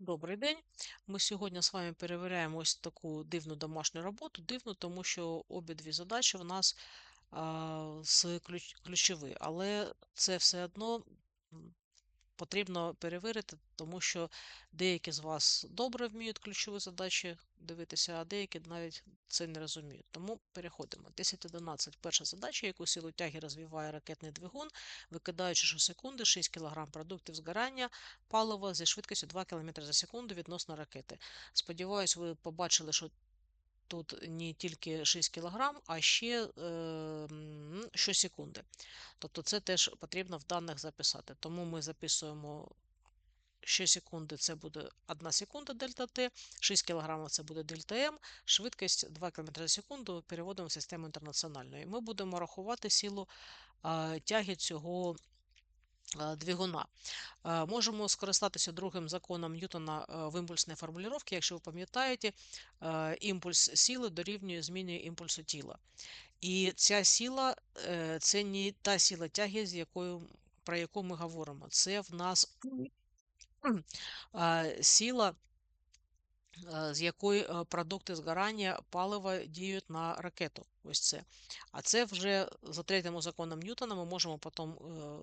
Добрий день. Ми сьогодні з вами перевіряємо ось таку дивну домашню роботу. Дивну, тому що обидві задачі в нас а, ключ, ключові, але це все одно потрібно перевірити, тому що деякі з вас добре вміють ключові задачі дивитися, а деякі навіть це не розуміють. Тому переходимо. 10.11. Перша задача, яку силу тяги розвиває ракетний двигун, викидаючи щосекунди 6 кг продуктів згорання палива зі швидкістю 2 км за секунду відносно ракети. Сподіваюсь, ви побачили, що тут не тільки 6 кг, а ще е, м, щосекунди. Тобто це теж потрібно в даних записати. Тому ми записуємо щосекунди це буде 1 секунда дельта Т, 6 кг це буде дельта М, швидкість 2 км за секунду переводимо в систему інтернаціональної. Ми будемо рахувати силу а, тяги цього двигуна. Можемо скористатися другим законом Ньютона в імпульсній формулювання. Якщо ви пам'ятаєте, імпульс сили дорівнює зміні імпульсу тіла. І ця сила е, це не та сила тяги, з якою, про яку ми говоримо. Це в нас сила, з якої продукти згорання палива діють на ракету. Ось це. А це вже за третім законом Ньютона ми можемо потім е,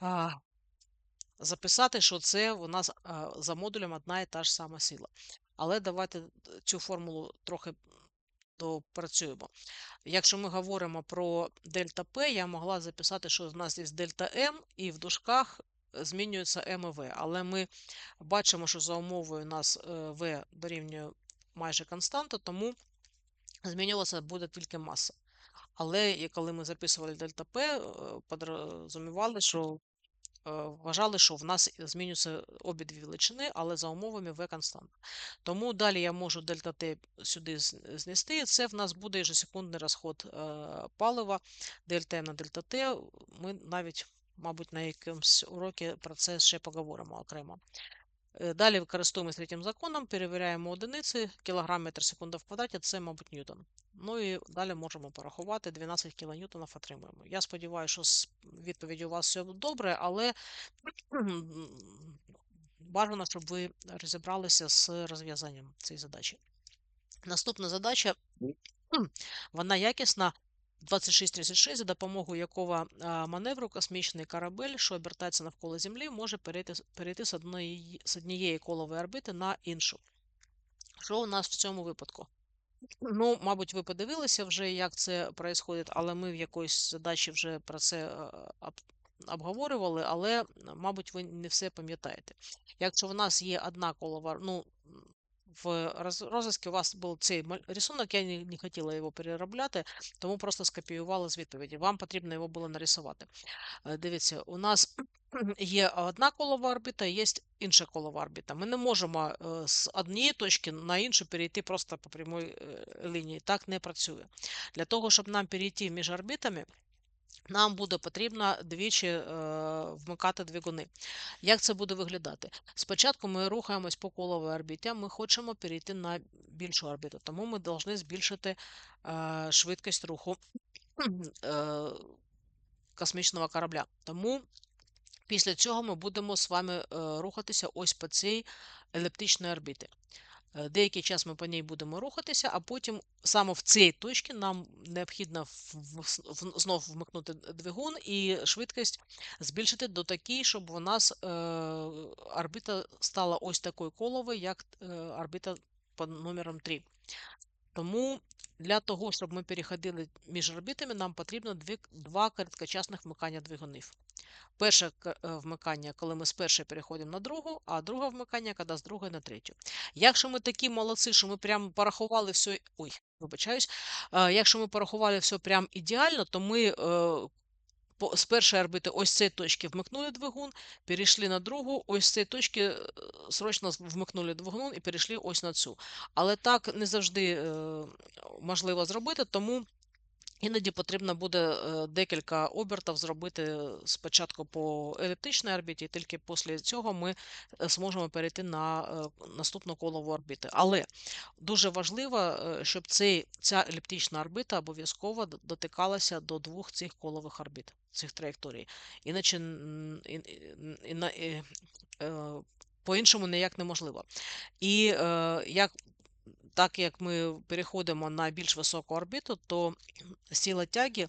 а, записати, що це у нас а, за модулем одна і та ж сама сила. Але давайте цю формулу трохи допрацюємо. Якщо ми говоримо про дельта П, я могла записати, що в нас є дельта М, і в дужках змінюється М і В. Але ми бачимо, що за умовою у нас е, В дорівнює майже константа, тому змінюватися буде тільки маса. Але коли ми записували дельта П, е, що е, вважали, що в нас змінюються обидві величини, але за умовами В константа. Тому далі я можу дельта Т сюди знести, і це в нас буде ежесекундний розход е, палива, дельта на дельта Т. Ми навіть, мабуть, на якомусь уроці про це ще поговоримо окремо. Е, Далі використовуємо третім законом, перевіряємо одиниці, кілограм метр секунда в квадраті, це, мабуть, ньютон. Ну і далі можемо порахувати 12 кілоньютонів отримуємо. Я сподіваюся, що з відповіді у вас все добре, але бажано, щоб ви розібралися з розв'язанням цієї задачі. Наступна задача, вона якісна. 2636, за допомогою якого маневру космічний корабель, що обертається навколо Землі, може перейти, перейти з, одної, з однієї колової орбити на іншу. Що у нас в цьому випадку? Ну, мабуть, ви подивилися вже, як це відбувається, але ми в якоїсь задачі вже про це е, обговорювали, але, мабуть, ви не все пам'ятаєте. Якщо в нас є одна колова, ну, в роз- у вас був цей рисунок, я не, не хотіла його переробляти, тому просто скопіювала з відповіді. Вам потрібно його було нарисувати. Е, Дивіться, у нас є одна колова орбіта, є інша колова орбіта. Ми не можемо е, з однієї точки на іншу перейти просто по прямій е, лінії. Так не працює. Для того, щоб нам перейти між орбітами, нам буде потрібно двічі е, вмикати двигуни. Як це буде виглядати? Спочатку ми рухаємось по коловій орбіті, а ми хочемо перейти на більшу орбіту, тому ми повинні збільшити е, швидкість руху е, космічного корабля. Тому після цього ми будемо з вами е, рухатися ось по цій еліптичній орбіті. Е, Деякий час ми по ній будемо рухатися, а потім саме в цій точці нам необхідно в- в- в- знов вмикнути двигун і швидкість збільшити до такій, щоб у нас е, орбіта стала ось такою коловою, як е, орбіта під номером 3. Тому для того, щоб ми переходили між орбітами, нам потрібно два короткочасних вмикання двигунів. Перше е, вмикання, коли ми з першої переходимо на другу, а друге вмикання, коли з другої на третю. Якщо ми такі молодці, що ми прямо порахували все. Ой, вибачаюсь. е, Якщо ми порахували все прям ідеально, то ми е, з першої орбити ось цієї точки вмикнули двигун, перейшли на другу, ось з цієї точки срочно вмикнули двигун і перейшли ось на цю. Але так не завжди можливо зробити, тому Іноді потрібно буде е, декілька обертів зробити спочатку по еліптичній орбіті, і тільки після цього ми е, зможемо перейти на е, наступну колову орбіти. Але дуже важливо, е, щоб цей, ця еліптична орбіта обов'язково дотикалася до двох цих колових орбіт, цих траєкторій. Іначе е, по-іншому ніяк неможливо. І е, як так як ми переходимо на більш високу орбіту, то сила тяги е,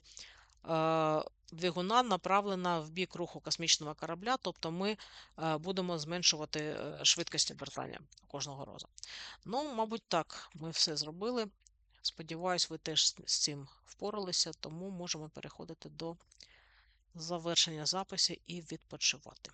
двигуна направлена в бік руху космічного корабля, тобто ми е, будемо зменшувати е, швидкість обертання кожного разу. Ну, мабуть, так, ми все зробили. Сподіваюсь, ви теж з цим впоралися, тому можемо переходити до завершення запису і відпочивати.